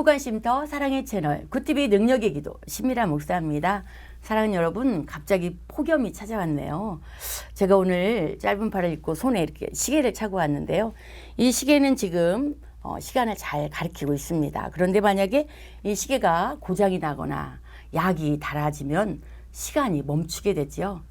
행복한 쉼터 사랑의 채널 굿TV 능력의 기도 신미라 목사입니다. 사랑하는 여러분 갑자기 폭염이 찾아왔네요. 제가 오늘 짧은 팔을 입고 손에 이렇게 시계를 차고 왔는데요. 이 시계는 지금 어, 시간을 잘 가리키고 있습니다. 그런데 만약에 이 시계가 고장이 나거나 약이 달아지면 시간이 멈추게 되지요.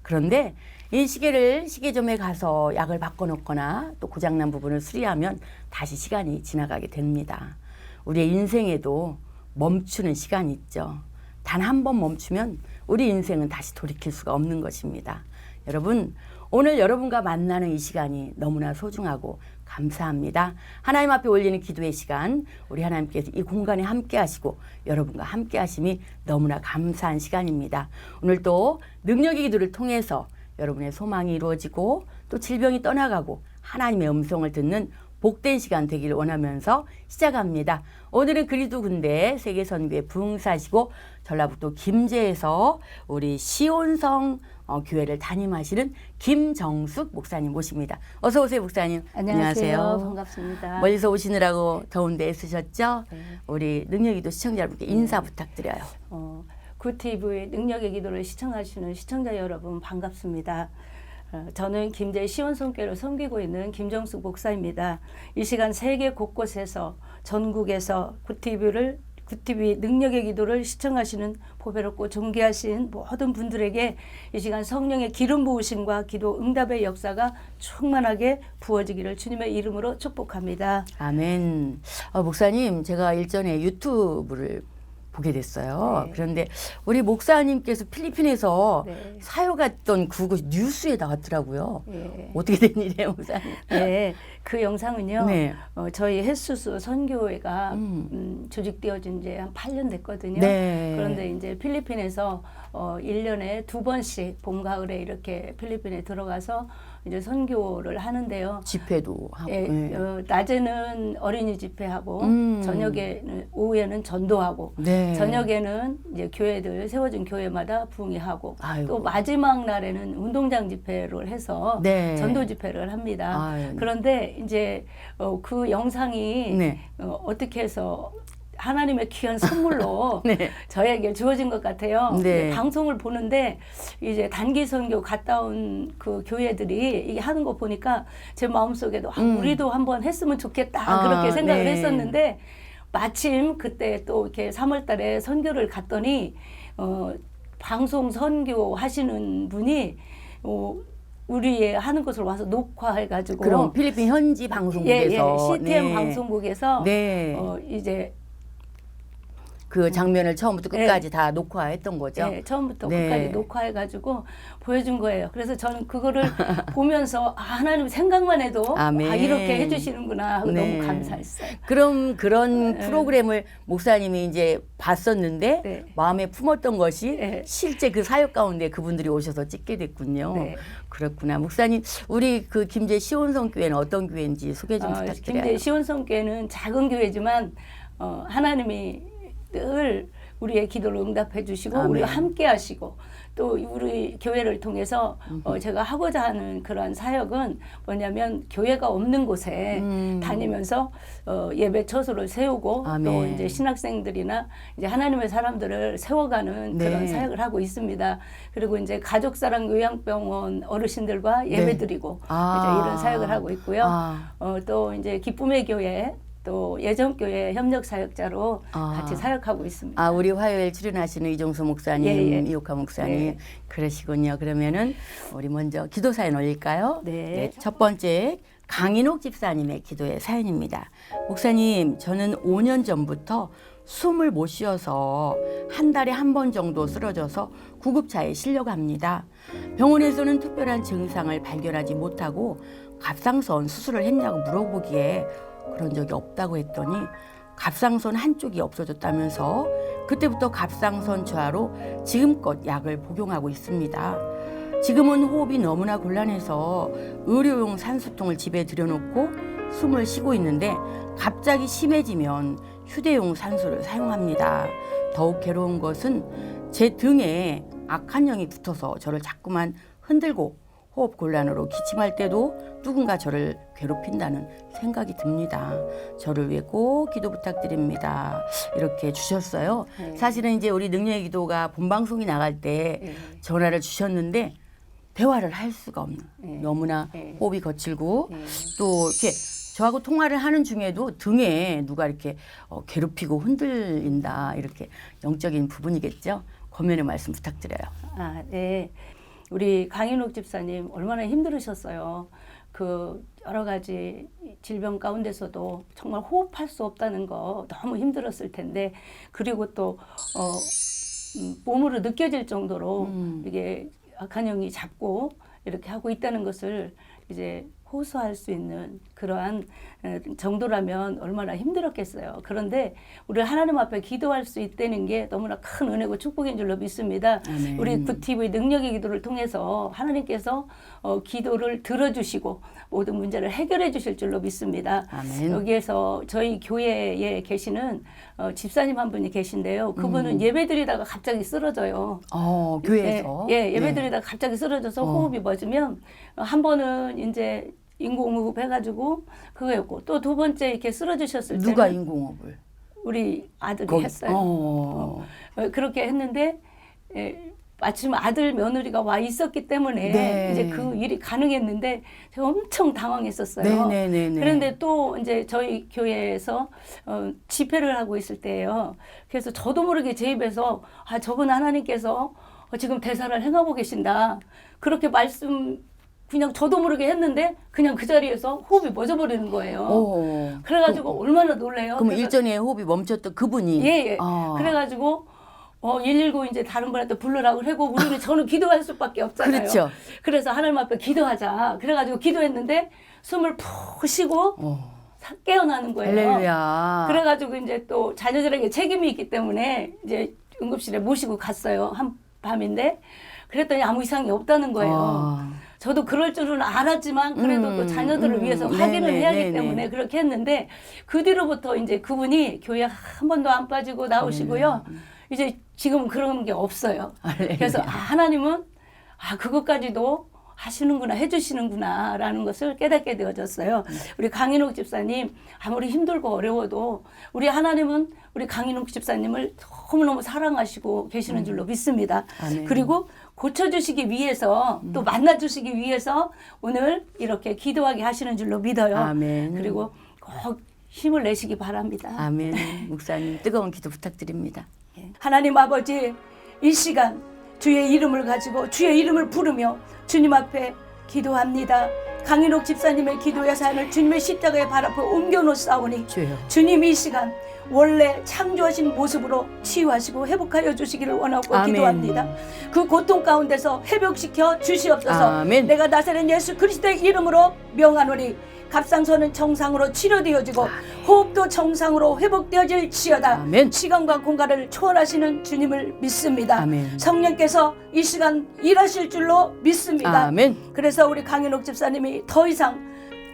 그런데 이 시계를 시계점에 가서 약을 바꿔놓거나 또 고장난 부분을 수리하면 다시 시간이 지나가게 됩니다. 우리의 인생에도 멈추는 시간이 있죠. 단 한 번 멈추면 우리 인생은 다시 돌이킬 수가 없는 것입니다. 여러분, 오늘 여러분과 만나는 이 시간이 너무나 소중하고 감사합니다. 하나님 앞에 올리는 기도의 시간, 우리 하나님께서 이 공간에 함께 하시고 여러분과 함께 하심이 너무나 감사한 시간입니다. 오늘 또 능력의 기도를 통해서 여러분의 소망이 이루어지고 또 질병이 떠나가고 하나님의 음성을 듣는 복된 시간 되기를 원하면서 시작합니다. 오늘은 그리도 군대 세계선교회 부흥사시고 전라북도 김제에서 우리 시온성 어, 교회를 담임하시는 김정숙 목사님 모십니다. 어서 오세요, 목사님. 안녕하세요. 반갑습니다. 멀리서 오시느라고 더운데 애쓰셨죠? 네. 우리 능력이도 시청자 여러분께 인사 부탁드려요. 어, 굿TV의 능력의 기도를 시청하시는 시청자 여러분 반갑습니다. 어, 저는 김제 시원성교를 섬기고 있는 김정숙 목사입니다. 이 시간 세계 곳곳에서 전국에서 굿TV를 굿TV 능력의 기도를 시청하시는 보배롭고 존귀하신 모든 분들에게 이 시간 성령의 기름 부으심과 기도 응답의 역사가 충만하게 부어지기를 주님의 이름으로 축복합니다. 아멘. 어, 목사님, 제가 일전에 유튜브를 보게 됐어요. 네. 그런데 우리 목사님께서 필리핀에서 네. 사역했던 그곳 뉴스에 나왔더라고요. 예. 어떻게 된 일이에요, 목사님? 네, 그 영상은요. 네. 어, 저희 햇수수 선교회가 음. 음, 조직되어진 지 한 8년 됐거든요. 네. 그런데 이제 필리핀에서 어, 1년에 두 번씩 봄, 가을에 이렇게 필리핀에 들어가서 이제 선교를 하는데요. 집회도 하고. 예, 네. 어, 낮에는 어린이 집회하고 음. 저녁에는 오후에는 전도하고 네. 저녁에는 이제 교회들 세워진 교회마다 부흥회하고 아이고. 또 마지막 날에는 운동장 집회를 해서 네. 전도 집회를 합니다. 아유. 그런데 이제 어, 그 영상이 네. 어, 어떻게 해서 하나님의 귀한 선물로 네. 저에게 주어진 것 같아요. 네. 방송을 보는데 이제 단기 선교 갔다 온 그 교회들이 이게 하는 거 보니까 제 마음속에도 아, 음. 우리도 한번 했으면 좋겠다 아, 그렇게 생각을 네. 했었는데 마침 그때 또 이렇게 3월 달에 선교를 갔더니 어 방송 선교 하시는 분이 어 우리의 하는 것을 와서 녹화해 가지고 그럼 필리핀 현지 예, 예, 방송국에서 CTM 네. 방송국에서 네. 어 이제 그 장면을 처음부터 네. 끝까지 다 녹화했던 거죠. 예, 처음부터 네. 끝까지 녹화해 가지고 보여준 거예요. 그래서 저는 그거를 보면서 아, 하나님 생각만 해도 아멘. 아, 이렇게 해주시는구나 하고 네. 너무 감사했어요. 그럼 그런 네. 프로그램을 목사님이 이제 봤었는데 네. 마음에 품었던 것이 네. 실제 그 사역 가운데 그분들이 오셔서 찍게 됐군요. 네. 그렇구나. 목사님, 우리 그 김제 시온성 교회는 어떤 교회인지 소개 좀 어, 부탁드려요. 김제 시온성 교회는 작은 교회지만 어, 하나님이 늘 우리의 기도를 응답해 주시고 아멘. 우리와 함께 하시고 또 우리 교회를 통해서 어, 제가 하고자 하는 그러한 사역은 뭐냐면 교회가 없는 곳에 음. 다니면서 어, 예배 처소를 세우고 또 아멘. 이제 신학생들이나 이제 하나님의 사람들을 세워가는 네. 그런 사역을 하고 있습니다. 그리고 이제 가족사랑 요양병원 어르신들과 예배드리고 아. 이제 이런 사역을 하고 있고요. 아. 어, 또 이제 기쁨의 교회 또 예전교회 협력 사역자로 아. 같이 사역하고 있습니다. 아, 우리 화요일 출연하시는 이종수 목사님, 예, 예. 이옥화 목사님. 네. 그러시군요. 그러면은 우리 먼저 기도 사연 올릴까요? 네. 첫 번째 강인옥 집사님의 기도의 사연입니다. 목사님, 저는 5년 전부터 숨을 못 쉬어서 한 달에 한 번 정도 쓰러져서 구급차에 실려갑니다. 병원에서는 특별한 증상을 발견하지 못하고 갑상선 수술을 했냐고 물어보기에 그런 적이 없다고 했더니 갑상선 한쪽이 없어졌다면서 그때부터 갑상선 저하로 지금껏 약을 복용하고 있습니다. 지금은 호흡이 너무나 곤란해서 의료용 산소통을 집에 들여놓고 숨을 쉬고 있는데 갑자기 심해지면 휴대용 산소를 사용합니다. 더욱 괴로운 것은 제 등에 악한 영이 붙어서 저를 자꾸만 흔들고 호흡 곤란으로 기침할 때도 누군가 저를 괴롭힌다는 생각이 듭니다. 저를 위해 꼭 기도 부탁드립니다. 이렇게 주셨어요. 네. 사실은 이제 우리 능력의 기도가 본방송이 나갈 때 예. 전화를 주셨는데 대화를 할 수가 없는 네. 너무나 네. 호흡이 거칠고 예. 또 이렇게 저하고 통화를 하는 중에도 등에 누가 이렇게 어, 괴롭히고 흔들린다 이렇게 영적인 부분이겠죠. 권면의 말씀 부탁드려요. 아, 네. 우리 강인옥 집사님 얼마나 힘들으셨어요. 그 여러 가지 질병 가운데서도 정말 호흡할 수 없다는 거 너무 힘들었을 텐데 그리고 또 어, 음, 몸으로 느껴질 정도로 음. 이게 악한 영이 잡고 이렇게 하고 있다는 것을 이제 호소할 수 있는 그러한 에, 정도라면 얼마나 힘들었겠어요. 그런데 우리 하나님 앞에 기도할 수 있다는 게 너무나 큰 은혜고 축복인 줄로 믿습니다. 아멘. 우리 굿TV 능력의 기도를 통해서 하나님께서 어, 기도를 들어주시고 모든 문제를 해결해 주실 줄로 믿습니다. 아멘. 여기에서 저희 교회에 계시는 어, 집사님 한 분이 계신데요. 그분은 음. 예배드리다가 갑자기 쓰러져요. 어, 교회에서 예, 예 네. 예배드리다가 갑자기 쓰러져서 어. 호흡이 멎으면 어, 한 번은 이제 인공호흡 해가지고 그거였고 또 두 번째 이렇게 쓰러지셨을 때는 누가 인공호흡을 우리 아들이 거기- 했어요. 어. 어, 그렇게 했는데 예, 마침 아들 며느리가 와 있었기 때문에 네. 이제 그 일이 가능했는데 제가 엄청 당황했었어요. 네네네네. 그런데 또 이제 저희 교회에서 어, 집회를 하고 있을 때예요. 그래서 저도 모르게 제 입에서 아 저분 하나님께서 어, 지금 대사를 행하고 계신다. 그렇게 말씀 그냥 저도 모르게 했는데 그냥 그 자리에서 호흡이 멎어버리는 거예요. 어. 그래가지고 얼마나 놀래요. 그럼 그래서 일전에 호흡이 멈췄던 그분이 예, 예. 아. 그래가지고 어, 119 이제 다른 분한테 불러라고 하고 우리는 저는 기도할 수밖에 없잖아요. 그렇죠. 그래서 하나님 앞에 기도하자. 그래가지고 기도했는데 숨을 푹 쉬고 어. 사- 깨어나는 거예요. 할렐루야. 그래가지고 이제 또 자녀들에게 책임이 있기 때문에 이제 응급실에 모시고 갔어요. 한 밤인데 그랬더니 아무 이상이 없다는 거예요. 아. 저도 그럴 줄은 알았지만 그래도 음, 또 자녀들을 음, 위해서 네네, 확인을 해야 하기 네네. 때문에 그렇게 했는데 그 뒤로부터 이제 그분이 교회 한 번도 안 빠지고 나오시고요. 이제 지금 그런 게 없어요. 할렐루야. 그래서 아, 하나님은 아 그것까지도 하시는구나 해주시는구나 라는 것을 깨닫게 되어졌어요. 우리 강인옥 집사님 아무리 힘들고 어려워도 우리 하나님은 우리 강인옥 집사님을 너무너무 사랑하시고 계시는 줄로 믿습니다. 아멘. 그리고 고쳐주시기 위해서 또 만나주시기 위해서 오늘 이렇게 기도하게 하시는 줄로 믿어요. 아멘. 그리고 꼭 힘을 내시기 바랍니다. 아멘. 목사님 뜨거운 기도 부탁드립니다. 하나님 아버지 이 시간 주의 이름을 가지고 주의 이름을 부르며 주님 앞에 기도합니다. 강인옥 집사님의 기도의 삶을 주님의 십자가의 발 앞에 옮겨놓사오니. 주님 이 시간 원래 창조하신 모습으로 치유하시고 회복하여 주시기를 원하고 아멘. 기도합니다. 그 고통 가운데서 회복시켜 주시옵소서. 아멘. 내가 나사렛 예수 그리스도의 이름으로 명하노니 갑상선은 정상으로 치료되어지고 호흡도 정상으로 회복되어질 지어다. 아멘. 시간과 공간을 초월하시는 주님을 믿습니다. 아멘. 성령께서 이 시간 일하실 줄로 믿습니다. 아멘. 그래서 우리 강인옥 집사님이 더 이상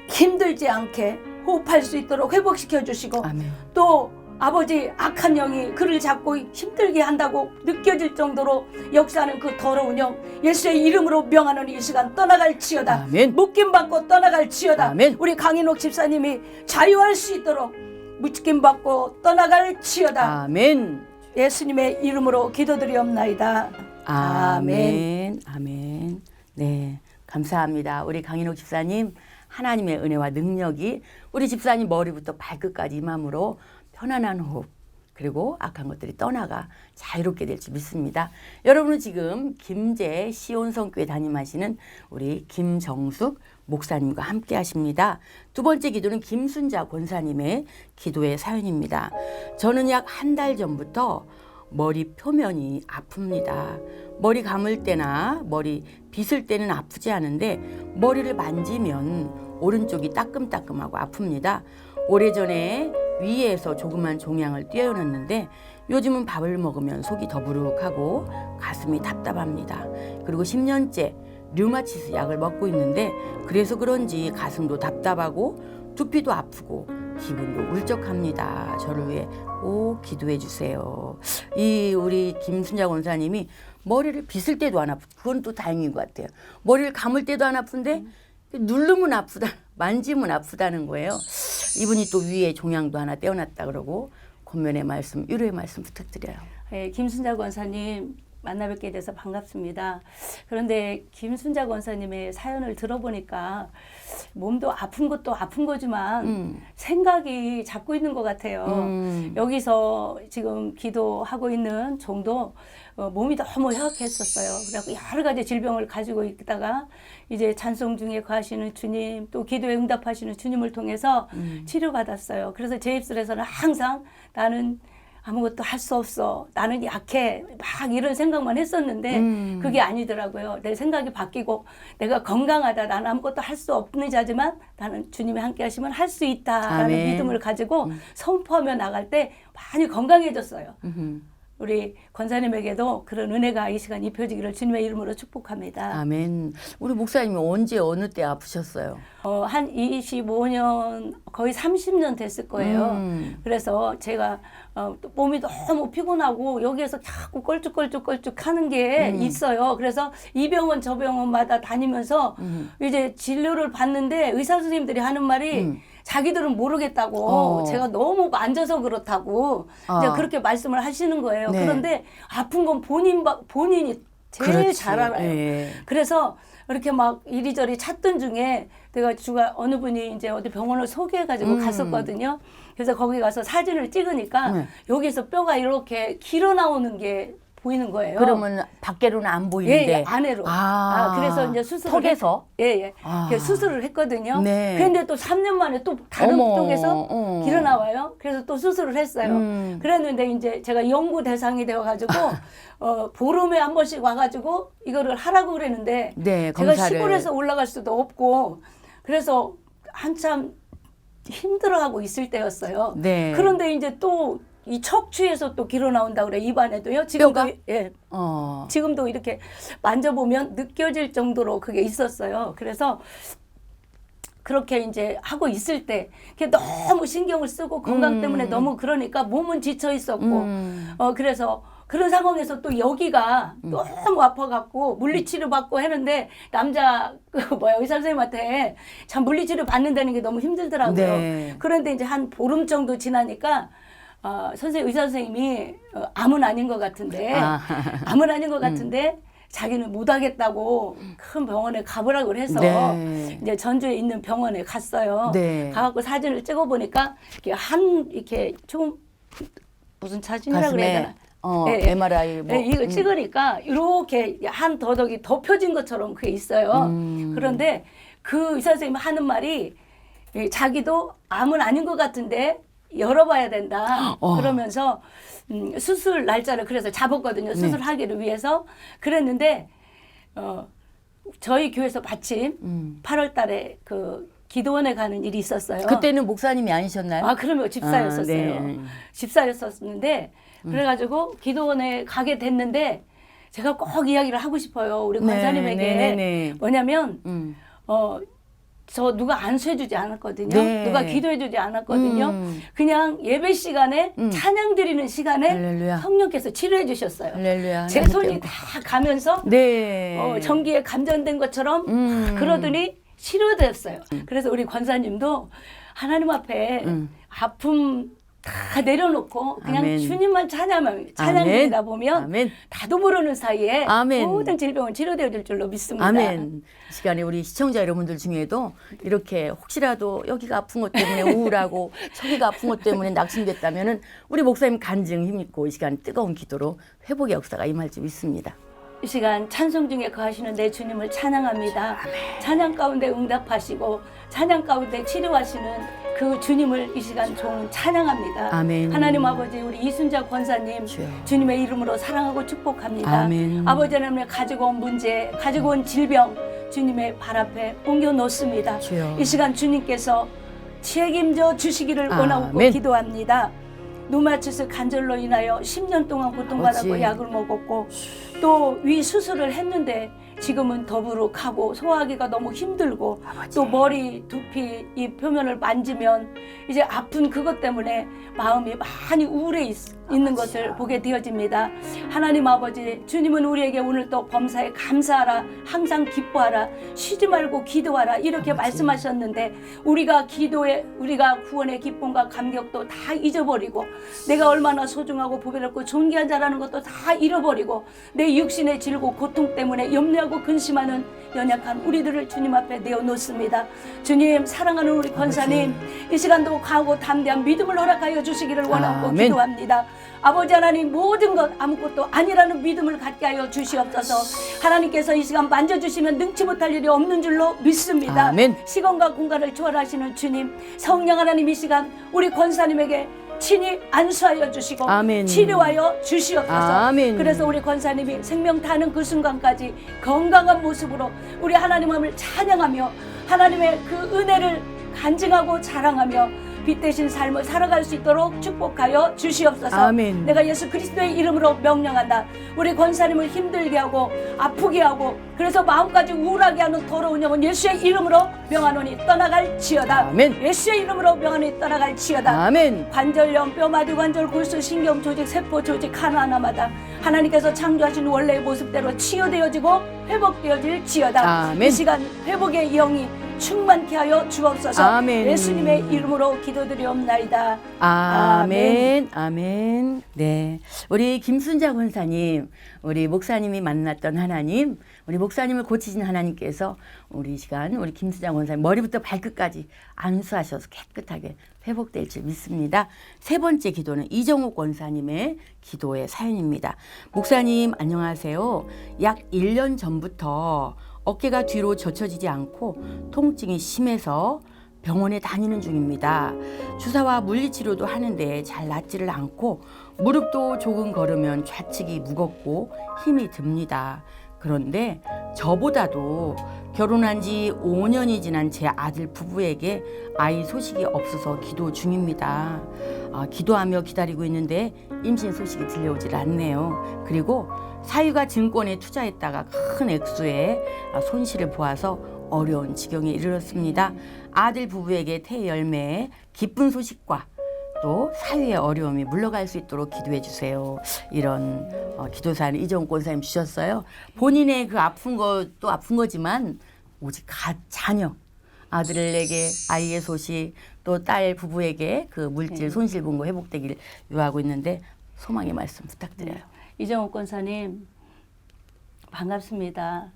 힘들지 않게 호흡할 수 있도록 회복시켜 주시고 아멘. 또 아버지 악한 영이 그를 잡고 힘들게 한다고 느껴질 정도로 역사하는 그 더러운 영 예수의 이름으로 명하는 이 시간 떠나갈지어다 아멘. 묶임 받고 떠나갈지어다 아멘. 우리 강인옥 집사님이 자유할 수 있도록 묶임 받고 떠나갈지어다 아멘. 예수님의 이름으로 기도드리옵나이다 아멘. 아멘. 네. 감사합니다. 우리 강인옥 집사님 하나님의 은혜와 능력이 우리 집사님 머리부터 발끝까지 임함으로 편안한 호흡 그리고 악한 것들이 떠나가 자유롭게 될지 믿습니다. 여러분은 지금 김제 시온성교회 담임하시는 우리 김정숙 목사님과 함께 하십니다. 두 번째 기도는 김순자 권사님의 기도의 사연입니다. 저는 약 한 달 전부터 머리 표면이 아픕니다. 머리 감을 때나 머리 빗을 때는 아프지 않은데 머리를 만지면 오른쪽이 따끔따끔하고 아픕니다. 오래전에 위에서 조그만 종양을 떼어놨는데 요즘은 밥을 먹으면 속이 더부룩하고 가슴이 답답합니다. 그리고 10년째 류마티스 약을 먹고 있는데 그래서 그런지 가슴도 답답하고 두피도 아프고 기분도 울적합니다. 저를 위해 꼭 기도해 주세요. 이 우리 김순자 권사님이 머리를 빗을 때도 안 아프. 그건 또 다행인 것 같아요. 머리를 감을 때도 안 아픈데 누르면 아프다, 만지면 아프다는 거예요. 이분이 또 위에 종양도 하나 떼어놨다 그러고 권면의 말씀, 위로의 말씀 부탁드려요. 예, 김순자 권사님 만나 뵙게 돼서 반갑습니다. 그런데 김순자 권사님의 사연을 들어보니까 몸도 아픈 것도 아픈 거지만 음. 생각이 잡고 있는 것 같아요. 음. 여기서 지금 기도하고 있는 종도 어, 몸이 너무 허약했었어요. 그래갖고 여러 가지 질병을 가지고 있다가 이제 찬송 중에 거하시는 주님 또 기도에 응답하시는 주님을 통해서 음. 치료받았어요. 그래서 제 입술에서는 항상 나는 아무것도 할 수 없어. 나는 약해. 막 이런 생각만 했었는데 음. 그게 아니더라고요. 내 생각이 바뀌고 내가 건강하다. 나는 아무것도 할 수 없는 자지만 나는 주님이 함께 하시면 할 수 있다라는 아멘. 믿음을 가지고 선포하며 나갈 때 많이 건강해졌어요. 음흠. 우리 권사님에게도 그런 은혜가 이 시간 입혀지기를 주님의 이름으로 축복합니다. 아멘. 우리 목사님이 언제 어느 때 아프셨어요? 어, 한 25년 거의 30년 됐을 거예요. 음. 그래서 제가 어, 또 몸이 너무 피곤하고 여기에서 자꾸 껄쭉껄쭉껄쭉 하는 게 음. 있어요. 그래서 이 병원 저 병원마다 다니면서 음. 이제 진료를 받는데 의사 선생님들이 하는 말이 음. 자기들은 모르겠다고 어. 제가 너무 만져서 그렇다고 이제 아. 그렇게 말씀을 하시는 거예요. 네. 그런데 아픈 건 본인 바- 본인이 제일 그렇지. 잘 알아요. 예. 그래서 이렇게 막 이리저리 찾던 중에 내가 주가 어느 분이 이제 어디 병원을 소개해가지고 음. 갔었거든요. 그래서 거기 가서 사진을 찍으니까 네. 여기서 뼈가 이렇게 길어 나오는 게 보이는 거예요. 그러면 밖에로는 안 보이는데. 예, 예, 안으로. 아. 아, 그래서 이제 수술을 턱에서? 했, 예, 예. 아. 그래서 수술을 했거든요. 네. 그런데 또 3년 만에 또 다른 어머, 쪽에서 어. 길어 나와요. 그래서 또 수술을 했어요. 음. 그랬는데 이제 제가 연구 대상이 되어가지고 어, 보름에 한 번씩 와가지고 이거를 하라고 그랬는데 네, 제가 검사를. 시골에서 올라갈 수도 없고 그래서 한참 힘들어하고 있을 때였어요. 네. 그런데 이제 또 이 척추에서 또 길어 나온다 그래 입안에도요. 지금도 뼈가? 예. 어. 지금도 이렇게 만져보면 느껴질 정도로 그게 있었어요. 그래서 그렇게 이제 하고 있을 때 그게 너무 신경을 쓰고 건강 음. 때문에 너무 그러니까 몸은 지쳐 있었고 음. 어 그래서 그런 상황에서 또 여기가 너무 아파갖고 물리치료 받고 했는데 남자 그 뭐야 의사 선생님한테 참 물리치료 받는다는 게 너무 힘들더라고요. 네. 그런데 이제 한 보름 정도 지나니까 어, 선생 의사 선생님이 어, 암은 아닌 것 같은데 아. 암은 아닌 것 같은데 자기는 못 하겠다고 큰 병원에 가보라고 그래서 네. 이제 전주에 있는 병원에 갔어요. 네. 가갖고 사진을 찍어 보니까 이렇게 한 이렇게 좀 무슨 사진이라 그래야 되나? 어, 예, 예. MRI 뭐 네, 이거 음. 찍으니까 이렇게 한 더덕이 덮여진 것처럼 그게 있어요. 음. 그런데 그 의사 선생님 하는 말이 예, 자기도 암은 아닌 것 같은데 열어봐야 된다. 어. 그러면서 음, 수술 날짜를 그래서 잡았거든요. 네. 수술하기를 위해서 그랬는데 어, 저희 교회에서 마침 음. 8월 달에 그 기도원에 가는 일이 있었어요. 그때는 목사님이 아니셨나요? 아 그러면 집사였었어요. 아, 네. 집사였었는데 그래가지고 기도원에 가게 됐는데 제가 꼭 이야기를 하고 싶어요 우리 네, 권사님에게 네, 네, 네. 뭐냐면 음. 어. 저 누가 안수해주지 않았거든요. 네. 누가 기도해주지 않았거든요. 음. 그냥 예배 시간에 음. 찬양 드리는 시간에 할렐루야. 성령께서 치료해 주셨어요. 할렐루야. 제 손이 다 가면서 네. 어, 전기에 감전된 것처럼 음. 막 그러더니 치료됐어요. 그래서 우리 권사님도 하나님 앞에 음. 아픔 다 내려놓고 그냥 아멘. 주님만 찬양하면 찬양드리다 보면 아멘. 나도 모르는 사이에 아멘. 모든 질병은 치료되어 줄 줄로 믿습니다. 아멘. 이 시간에 우리 시청자 여러분들 중에도 이렇게 혹시라도 여기가 아픈 것 때문에 우울하고 저기가 아픈 것 때문에 낙심됐다면은 우리 목사님 간증 힘있고 이 시간 뜨거운 기도로 회복의 역사가 임할 줄 믿습니다. 이 시간 찬송 중에 거하시는 내 주님을 찬양합니다. 찬양 가운데 응답하시고 찬양 가운데 치료하시는 그 주님을 이 시간 종 찬양합니다. 아멘. 하나님 아버지 우리 이순자 권사님 주여. 주님의 이름으로 사랑하고 축복합니다. 아멘. 아버지 하나님 가지고 온 문제, 가지고 온 질병 주님의 발 앞에 옮겨 놓습니다. 주여. 이 시간 주님께서 책임져 주시기를 원하고 아멘. 기도합니다. 노마치스 간절로 인하여 10년 동안 고통받았고. 약을 먹었고 또 위 수술을 했는데 지금은 더부룩하고 소화하기가 너무 힘들고 또 머리, 두피 이 표면을 만지면 이제 아픈 그것 때문에 마음이 많이 우울해 있, 있는 것을 보게 되어집니다. 하나님 아버지, 주님은 우리에게 오늘 또 범사에 감사하라, 항상 기뻐하라, 쉬지 말고 기도하라 이렇게 말씀하셨는데 우리가 기도에 우리가 구원의 기쁨과 감격도 다 잊어버리고 내가 얼마나 소중하고 보배롭고 존귀한 자라는 것도 다 잃어버리고 내 육신의 질고 고통 때문에 염려하고 근심하는 연약한 우리들을 주님 앞에 내어놓습니다. 주님 사랑하는 우리 권사님 이 시간도 강하고 담대한 믿음을 허락하여 주시기를 원하고 아멘. 기도합니다. 아버지 하나님 모든 것 아무것도 아니라는 믿음을 갖게 하여 주시옵소서. 하나님께서 이 시간 만져주시면 능치 못할 일이 없는 줄로 믿습니다. 아멘. 시간과 공간을 초월하시는 주님, 성령 하나님 이 시간 우리 권사님에게 친히 안수하여 주시고 아멘. 치료하여 주시옵소서. 아멘. 그래서 우리 권사님이 생명 타는 그 순간까지 건강한 모습으로 우리 하나님을 찬양하며 하나님의 그 은혜를 간증하고 자랑하며 빛 대신 삶을 살아갈 수 있도록 축복하여 주시옵소서. 아멘. 내가 예수 그리스도의 이름으로 명령한다. 우리 권사님을 힘들게 하고 아프게 하고 그래서 마음까지 우울하게 하는 더러운 영은 예수의 이름으로 명하노니 떠나갈지어다. 아멘. 예수의 이름으로 명하노니 떠나갈지어다. 아멘. 관절염, 뼈마디 관절, 골수, 신경 조직, 세포 조직 하나 하나마다 하나님께서 창조하신 원래의 모습대로 치유되어지고 회복되어질지어다. 아멘. 이 시간 회복의 영이 충만케 하여 주옵소서. 아멘. 예수님의 이름으로 기도드리옵나이다. 아멘, 아멘. 네. 우리 김순자 권사님, 우리 목사님이 만났던 하나님, 우리 목사님을 고치신 하나님께서 우리 이 시간, 우리 김순자 권사님 머리부터 발끝까지 안수하셔서 깨끗하게 회복될 줄 믿습니다. 세 번째 기도는 이정욱 권사님의 기도의 사연입니다. 목사님, 안녕하세요. 약 1년 전부터 어깨가 뒤로 젖혀지지 않고 통증이 심해서 병원에 다니는 중입니다. 주사와 물리치료도 하는데 잘 낫지를 않고 무릎도 조금 걸으면 좌측이 무겁고 힘이 듭니다. 그런데 저보다도 결혼한 지 5년이 지난 제 아들 부부에게 아이 소식이 없어서 기도 중입니다. 아, 기도하며 기다리고 있는데 임신 소식이 들려오질 않네요. 그리고 사유가 증권에 투자했다가 큰 액수의 아, 손실을 보아서 어려운 지경에 이르렀습니다. 아들 부부에게 태 열매의 기쁜 소식과 또 사유의 어려움이 물러갈 수 있도록 기도해 주세요. 이런 어, 기도 사연 이정권 권사님 주셨어요. 본인의 그 아픈 것도 아픈 거지만 오직 가, 자녀 아들에게 아이의 소식 또 딸 부부에게 그 물질 손실 본 거 회복되길 요하고 있는데 소망의 말씀 부탁드려요. 이정호 권사님 반갑습니다.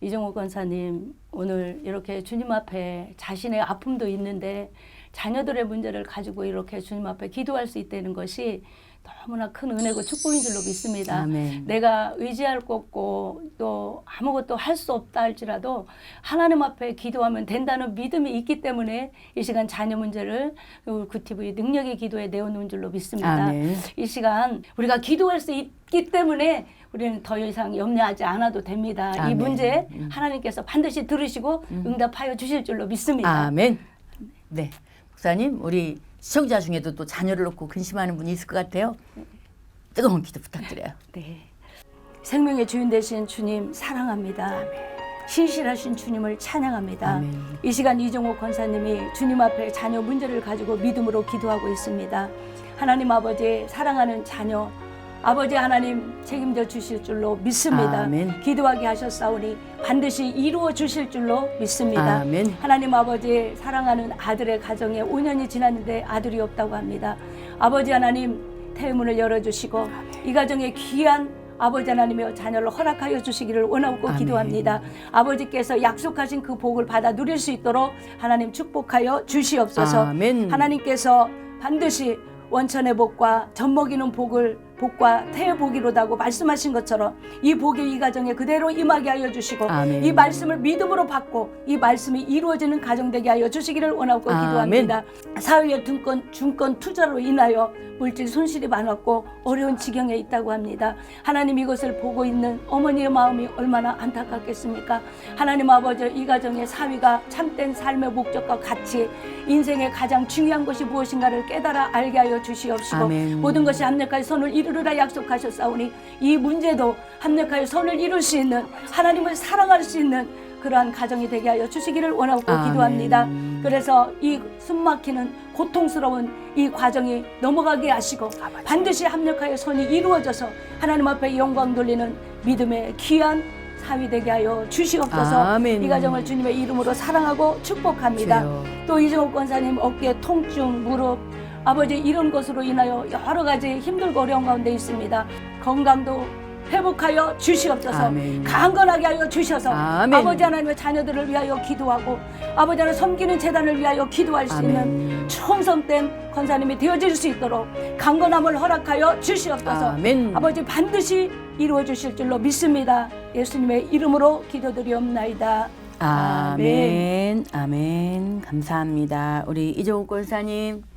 이정호 권사님 오늘 이렇게 주님 앞에 자신의 아픔도 있는데 자녀들의 문제를 가지고 이렇게 주님 앞에 기도할 수 있다는 것이 너무나 큰 은혜고 축복인 줄로 믿습니다. 아멘. 내가 의지할 것 없고 또 아무것도 할 수 없다 할지라도 하나님 앞에 기도하면 된다는 믿음이 있기 때문에 이 시간 자녀 문제를 그 TV 능력의 기도에 내어놓은 줄로 믿습니다. 아멘. 이 시간 우리가 기도할 수 있기 때문에 우리는 더 이상 염려하지 않아도 됩니다. 이 아멘. 문제 음. 하나님께서 반드시 들으시고 응답하여 주실 줄로 믿습니다. 아멘. 네. 목사님, 우리 시청자 중에도 또 자녀를 놓고 근심하는 분이 있을 것 같아요. 뜨거운 기도 부탁드려요. 네. 생명의 주인 되신 주님 사랑합니다. 신실하신 주님을 찬양합니다. 아멘. 이 시간 이종호 권사님이 주님 앞에 자녀 문제를 가지고 믿음으로 기도하고 있습니다. 하나님 아버지 사랑하는 자녀 아버지 하나님 책임져 주실 줄로 믿습니다. 아멘. 기도하게 하셨사오니 반드시 이루어 주실 줄로 믿습니다. 아멘. 하나님 아버지 사랑하는 아들의 가정에 5년이 지났는데 아들이 없다고 합니다. 아버지 하나님 태문을 열어주시고 이 가정에 귀한 아버지 하나님의 자녀를 허락하여 주시기를 원하고 아멘. 기도합니다. 아버지께서 약속하신 그 복을 받아 누릴 수 있도록 하나님 축복하여 주시옵소서. 아멘. 하나님께서 반드시 원천의 복과 젖먹이는 복을 복과 태의 복이로다고 말씀하신 것처럼 이 복이 이 가정에 그대로 임하게 하여 주시고 아멘. 이 말씀을 믿음으로 받고 이 말씀이 이루어지는 가정 되게 하여 주시기를 원하고 아멘. 기도합니다. 사회의 증권, 중권 투자로 인하여 물질 손실이 많았고 어려운 지경에 있다고 합니다. 하나님 이것을 보고 있는 어머니의 마음이 얼마나 안타깝겠습니까? 하나님 아버지 이 가정의 사위가 참된 삶의 목적과 같이 인생의 가장 중요한 것이 무엇인가를 깨달아 알게 하여 주시옵시고 아멘. 모든 것이 합력하여 선을 이루 리라 약속하셨사오니 이 문제도 합력하여 선을 이룰 수 있는 하나님을 사랑할 수 있는 그러한 가정이 되게 하여 주시기를 원하고. 기도합니다. 그래서 이 숨막히는 고통스러운 이 과정이 넘어가게 하시고 반드시 합력하여 선이 이루어져서 하나님 앞에 영광 돌리는 믿음의 귀한 사위 되게 하여 주시옵소서 아멘. 이 가정을 주님의 이름으로 사랑하고 축복합니다. 주여. 또 이정욱 권사님 어깨 통증, 무릎, 아버지 이런 것으로 인하여 여러 가지 힘들고 어려운 가운데 있습니다. 건강도 회복하여 주시옵소서. 아멘. 강건하게 하여 주셔서 아멘. 아버지 하나님의 자녀들을 위하여 기도하고 아버지 하나님 섬기는 재단을 위하여 기도할 수 있는 아멘. 충성된 권사님이 되어질 수 있도록 강건함을 허락하여 주시옵소서. 아멘. 아버지 반드시 이루어 주실 줄로 믿습니다. 예수님의 이름으로 기도드리옵나이다. 아멘. 아멘. 감사합니다. 우리 이종욱 권사님 어,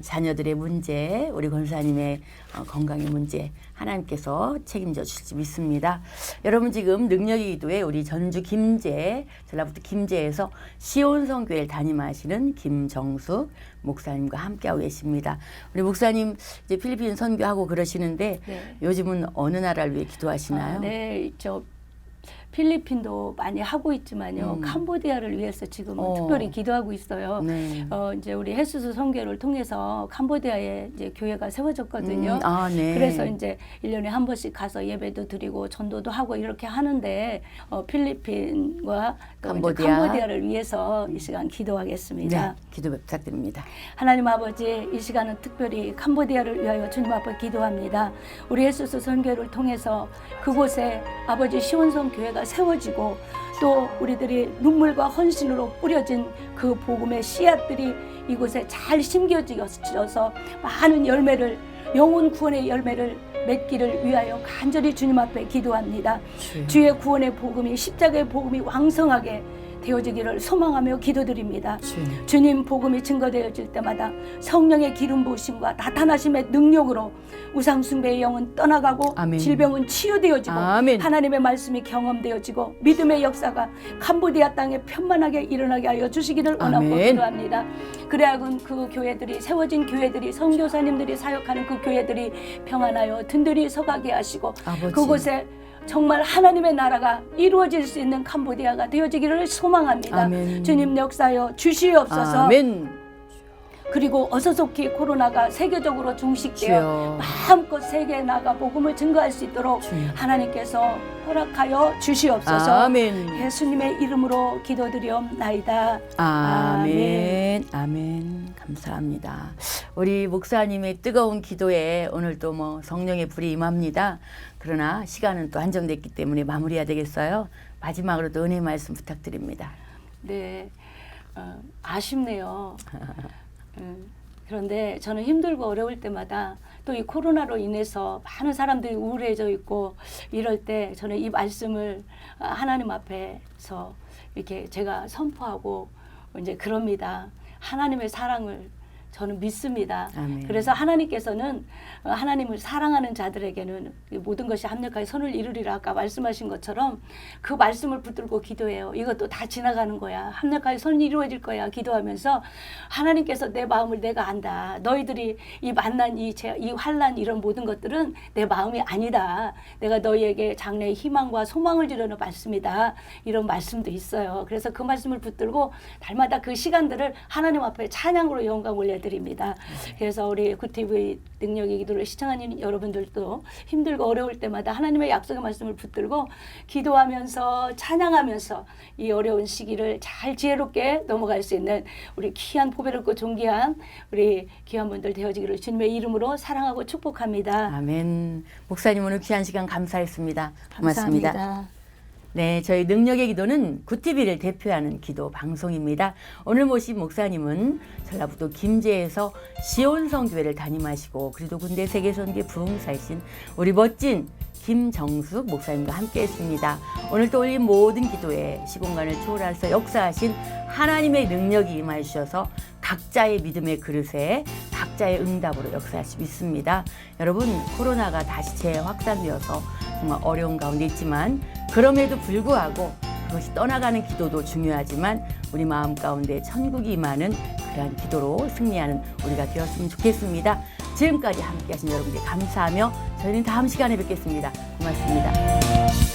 자녀들의 문제, 우리 권사님의 어, 건강의 문제 하나님께서 책임져 주실지 믿습니다. 여러분 지금 능력의 기도에 우리 전주 김제, 전라북도 김제에서 시온성교회를 담임하시는 김정숙 목사님과 함께하고 계십니다. 우리 목사님 이제 필리핀 선교하고 그러시는데 네. 요즘은 어느 나라를 위해 기도하시나요? 아, 네, 저 필리핀도 많이 하고 있지만요. 음. 캄보디아를 위해서 지금 어. 특별히 기도하고 있어요. 네. 어, 이제 우리 헬스수 선교를 통해서 캄보디아에 이제 교회가 세워졌거든요. 음, 아, 네. 그래서 이제 일년에한 번씩 가서 예배도 드리고 전도도 하고 이렇게 하는데 어, 필리핀과 캄보디아. 캄보디아를 위해서 이 시간 기도하겠습니다. 네, 기도 부탁드립니다. 하나님 아버지 이 시간은 특별히 캄보디아를 위하여 주님 앞에 기도합니다. 우리 예수스 선교를 통해서 그곳에 아버지 시온성 교회가 세워지고 또 우리들이 눈물과 헌신으로 뿌려진 그 복음의 씨앗들이 이곳에 잘 심겨져서 많은 열매를 영혼 구원의 열매를 맺기를 위하여 간절히 주님 앞에 기도합니다. 주의 구원의 복음이 십자가의 복음이 왕성하게 되어지기를 소망하며 기도드립니다. 주님 복음이 증거되어질 때마다 성령의 기름 부으심과 나타나심의 능력으로 우상 숭배의 영은 떠나가고 아멘. 질병은 치유되어지고 아멘. 하나님의 말씀이 경험되어지고 믿음의 역사가 캄보디아 땅에 편만하게 일어나게 하여 주시기를 원하고 아멘. 기도합니다. 그래야금 그 교회들이 세워진 교회들이 선교사님들이 사역하는 그 교회들이 평안하여 든든히 서가게 하시고 아버지. 그곳에 정말 하나님의 나라가 이루어질 수 있는 캄보디아가 되어지기를 소망합니다. 아멘. 주님 역사여 주시옵소서. 아멘. 그리고 어서속히 코로나가 세계적으로 종식되어 주여. 마음껏 세계에 나가 복음을 증거할 수 있도록 주여. 하나님께서 허락하여 주시옵소서. 아멘. 예수님의 이름으로 기도드리옵나이다. 아멘. 아멘. 감사합니다. 우리 목사님의 뜨거운 기도에 오늘도 뭐 성령의 불이 임합니다. 그러나 시간은 또 한정됐기 때문에 마무리해야 되겠어요. 마지막으로도 은혜 말씀 부탁드립니다. 네, 어, 아쉽네요. 음, 그런데 저는 힘들고 어려울 때마다 또 이 코로나로 인해서 많은 사람들이 우울해져 있고 이럴 때 저는 이 말씀을 아, 하나님 앞에서 이렇게 제가 선포하고 이제 그럽니다. 하나님의 사랑을 저는 믿습니다. 아멘. 그래서 하나님께서는 어, 하나님을 사랑하는 자들에게는 이 모든 것이 합력하여 선을 이루리라 아까 말씀하신 것처럼 그 말씀을 붙들고 기도해요. 이것도 다 지나가는 거야. 합력하여 선이 이루어질 거야. 기도하면서 하나님께서 내 마음을 내가 안다. 너희들이 이 만난 이, 제, 이 환란 이런 모든 것들은 내 마음이 아니다. 내가 너희에게 장래의 희망과 소망을 주려는 말씀이다. 이런 말씀도 있어요. 그래서 그 말씀을 붙들고 날마다 그 시간들을 하나님 앞에 찬양으로 영광 올려 드립니다. 그래서 우리 구티브의 능력의 기도를 시청하는 여러분들도 힘들고 어려울 때마다 하나님의 약속의 말씀을 붙들고 기도하면서 찬양하면서 이 어려운 시기를 잘 지혜롭게 넘어갈 수 있는 우리 귀한 보배롭고 존귀한 우리 귀한 분들 되어지기를 주님의 이름으로 사랑하고 축복합니다. 아멘. 목사님 오늘 귀한 시간 감사했습니다. 고맙습니다. 감사합니다. 네, 저희 능력의 기도는 구티비를 대표하는 기도 방송입니다. 오늘 모신 목사님은 전라북도 김제에서 시온성교회를 담임하시고 그리도 군대 세계선교 부흥사이신 우리 멋진 김정숙 목사님과 함께 했습니다. 오늘 또 올린 모든 기도에 시공간을 초월해서 역사하신 하나님의 능력이 임하여 주셔서 각자의 믿음의 그릇에 각자의 응답으로 역사하시 믿습니다. 여러분 코로나가 다시 재확산되어서 정말 어려운 가운데 있지만 그럼에도 불구하고 그것이 떠나가는 기도도 중요하지만 우리 마음 가운데 천국이 임하는 그러한 기도로 승리하는 우리가 되었으면 좋겠습니다. 지금까지 함께 하신 여러분께 감사하며 저희는 다음 시간에 뵙겠습니다. 고맙습니다.